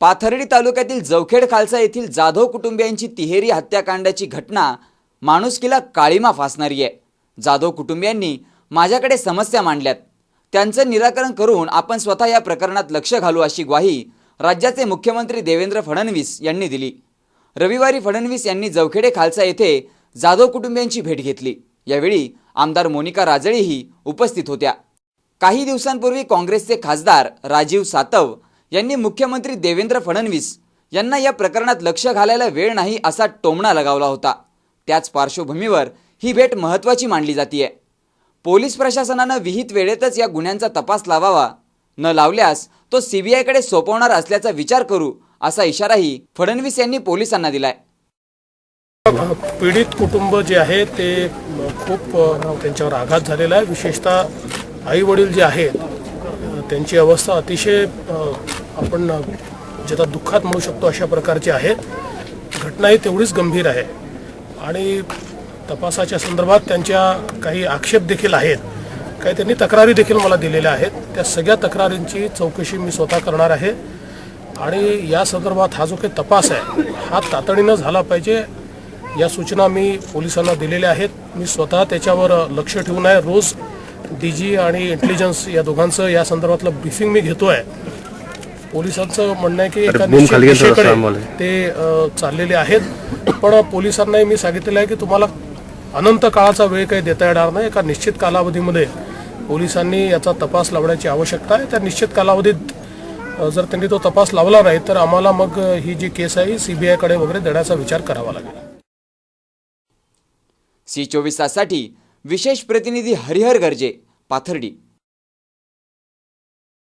पाथर्डी तालुक्यातील जवखेड खालसा येथील जाधव कुटुंबियांची तिहेरी हत्याकांडाची घटना माणुसकीला काळीमा फासणारी आहे. जाधव कुटुंबियांनी माझ्याकडे समस्या मांडल्यात. त्यांचं निराकरण करून आपण स्वतः या प्रकरणात लक्ष घालू अशी ग्वाही राज्याचे मुख्यमंत्री देवेंद्र फडणवीस यांनी दिली. रविवारी फडणवीस यांनी जवखेडे खालसा येथे जाधव कुटुंबियांची भेट घेतली. यावेळी आमदार मोनिका राजळेही उपस्थित होत्या. काही दिवसांपूर्वी काँग्रेसचे खासदार राजीव सातव यांनी मुख्यमंत्री देवेंद्र फडणवीस यांना या प्रकरणात लक्ष घालायला वेळ नाही असा टोमणा लगावला होता. त्याच पार्श्वभूमीवर ही भेट महत्त्वाची मानली जातीये. पोलीस प्रशासनानं विहित वेळेतच या गुन्ह्यांचा तपास लावावा. न लावल्यास तो सीबीआयकडे सोपवणार असल्याचा विचार करू असा इशाराही फडणवीस यांनी पोलिसांना दिलाय. पीडित कुटुंब जे आहे ते खूप त्यांच्यावर आघात झालेला आहे. विशेषतः आई वडील जे आहेत त्यांची अवस्था अतिशय आपण ज्याचा दुःखात म्हणू शकतो अशा प्रकारची आहे. घटना ही तेवढीच गंभीर आहे. आणि तपासाच्या संदर्भात त्यांच्या काही आक्षेप देखील आहेत. काही त्यांनी तक्रारी देखील मला दिलेल्या आहेत. त्या सगळ्या तक्रारींची चौकशी मी स्वतः करणार आहे. आणि या संदर्भात हा जो काही तपास आहे हा तातडीनं झाला पाहिजे. या सूचना मी पोलिसांना दिलेल्या आहेत. मी स्वतः त्याच्यावर लक्ष ठेवून आहे. रोज डी जी आणि इंटेलिजन्स या दोघांचं या संदर्भातलं ब्रीफिंग मी घेतो आहे पोलिसांचं म्हणणं आहे की एका निश्चित दिशेकडे. ते चाललेले आहेत. पण पोलिसांनाही मी सांगितलेलं आहे की तुम्हाला अनंत काळाचा वेळ काही देता येणार नाही. एका निश्चित कालावधीमध्ये पोलिसांनी याचा तपास लावण्याची आवश्यकता आहे. त्या निश्चित कालावधीत जर त्यांनी तो तपास लावला नाही तर आम्हाला मग ही जी केस आहे सीबीआयकडे वगैरे देण्याचा विचार करावा लागेल. सी चोवीस ताससाठी विशेष प्रतिनिधी हरिहर गर्जे पाथर्डी.